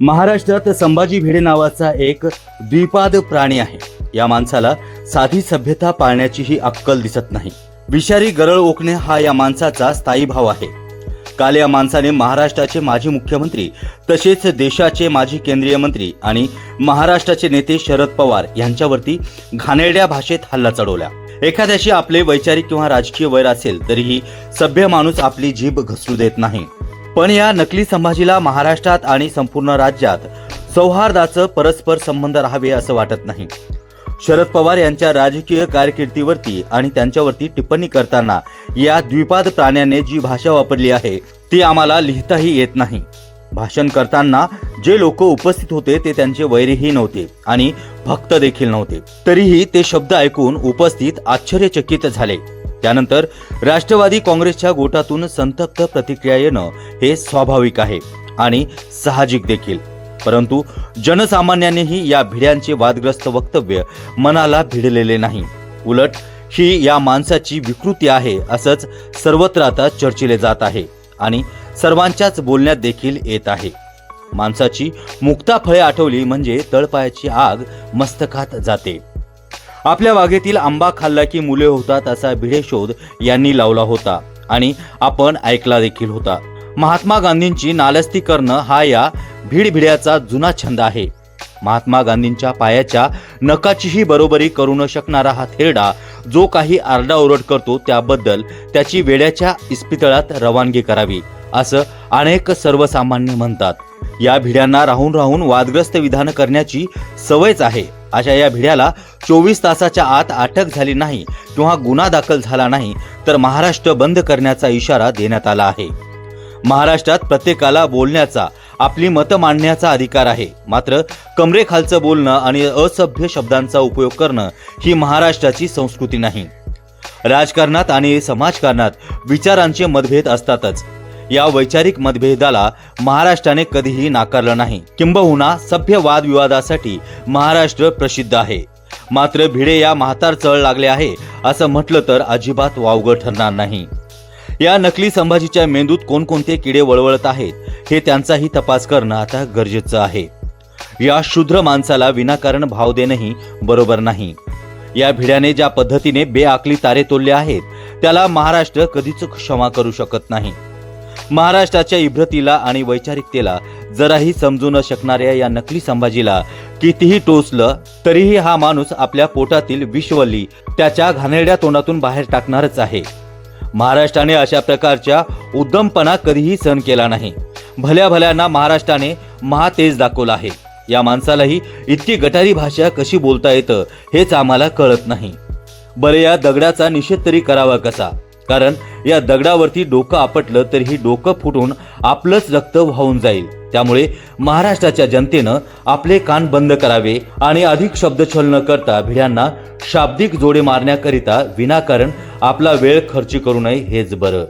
महाराष्ट्रात संभाजी भिडे नावाचा एक द्विपाद प्राणी आहे. या माणसाला साधी सभ्यता पाळण्याचीही अक्कल दिसत नाही. विषारी गरळ ओकणे हा या माणसाचा स्थायी भाव आहे. काल या माणसाने महाराष्ट्राचे माजी मुख्यमंत्री तसेच देशाचे माजी केंद्रीय मंत्री आणि महाराष्ट्राचे नेते शरद पवार यांच्यावरती घाणेरड्या भाषेत हल्ला चढवला. एखाद्याशी आपले वैचारिक किंवा राजकीय वैर असेल तरीही सभ्य माणूस आपली जीभ घसरू देत नाही. पण या नकली संभाजीला महाराष्ट्रात आणि संपूर्ण राज्यात सौहार्दाचं परस्पर संबंध राहावे असं वाटत नाही. शरद पवार यांच्या राजकीय कारकिर्दीवरती आणि त्यांच्यावरती टिप्पणी करताना या द्विपाद प्राण्याने जी भाषा वापरली आहे ती आम्हाला लिहिताही येत नाही. भाषण करताना जे लोक उपस्थित होते ते त्यांचे वैरीही नव्हते आणि भक्त देखील नव्हते. तरीही ते शब्द ऐकून उपस्थित आश्चर्यचकित झाले. त्यानंतर राष्ट्रवादी काँग्रेसच्या गोटातून संतप्त प्रतिक्रिया येणं हे स्वाभाविक आहे आणि साहजिक देखील. परंतु जनसामान्यांनीही या भिड्यांचे वादग्रस्त वक्तव्य मनाला भिडलेले नाही. उलट ही या माणसाची विकृती आहे असंच सर्वत्र आता चर्चिले जात आहे आणि सर्वांच्याच बोलण्यात देखील येत आहे. माणसाची मुक्ता फळे आठवली म्हणजे तळपायाची आग मस्तकात जाते. आपल्या बागेतील आंबा खाल्ला की मुले होतात असा भिडे शोध यांनी लावला होता. आणि आपण ऐकला देखील होता. महात्मा गांधींची नालस्ती करणं हा या भिडभिड्याचा जुना छंद आहे. महात्मा गांधींच्या पायाच्या नकाचीही बरोबरी करू न शकणारा हा थेरडा जो काही आरडाओरड करतो त्याबद्दल त्याची वेड्याच्या इस्पितळात रवानगी करावी असं अनेक सर्वसामान्य म्हणतात. या भिड्यांना राहून राहून वादग्रस्त विधान करण्याची सवयच आहे. अशा या भिड्याला चोवीस तासाच्या आत अटक झाली नाही किंवा गुन्हा दाखल झाला नाही तर महाराष्ट्र बंद करण्याचा इशारा देण्यात आला आहे. महाराष्ट्रात प्रत्येकाला बोलण्याचा आपली मतं मांडण्याचा अधिकार आहे. मात्र कमरेखालचं बोलणं आणि असभ्य शब्दांचा उपयोग करणं ही महाराष्ट्राची संस्कृती नाही. राजकारणात आणि समाजकारणात विचारांचे मतभेद असतातच. या वैचारिक मतभेदाला महाराष्ट्राने कधीही नाकारलं नाही. किंबहुना सभ्य वादविवादासाठी महाराष्ट्र प्रसिद्ध आहे. मात्र भिडे या म्हातार चळ लागले आहे असं म्हटलं तर अजिबात वावगं ठरणार नाही. या नकली संभाजीच्या मेंदूत कोणकोणते किडे वळवळत आहेत हे त्यांचाही तपास करणं आता गरजेचं आहे. या शूद्र माणसाला विनाकारण भाव देणंही बरोबर नाही. या भिड्याने ज्या पद्धतीने बेआकली तारे तोडले आहेत त्याला महाराष्ट्र कधीच क्षमा करू शकत नाही. महाराष्ट्राच्या इब्रतीला आणि वैचारिकतेला जराही समजू न शकणाऱ्या या नकली संभाजीला कितीही टोचलं तरीही हा माणूस आपल्या पोटातील विश्वली त्याच्या घाणेरड्या तोंडातून बाहेर टाकणारच आहे. महाराष्ट्राने अशा प्रकारच्या उद्दमपणा कधीही सहन केला नाही. भल्या भल्यांना महाराष्ट्राने महातेज दाखवला आहे. या माणसालाही इतकी गटारी भाषा कशी बोलता येतं हेच आम्हाला कळत नाही. बरे या दगडाचा निषेध तरी करावा कसा? कारण या दगडावरती डोकं आपटलं तर ही डोकं फुटून आपलंच रक्त वाहून जाईल. त्यामुळे महाराष्ट्राच्या जनतेनं आपले कान बंद करावे आणि अधिक शब्दछल न करता भिड्यांना शाब्दिक जोडे मारण्याकरिता विनाकारण आपला वेळ खर्ची करू नये हेच बरं.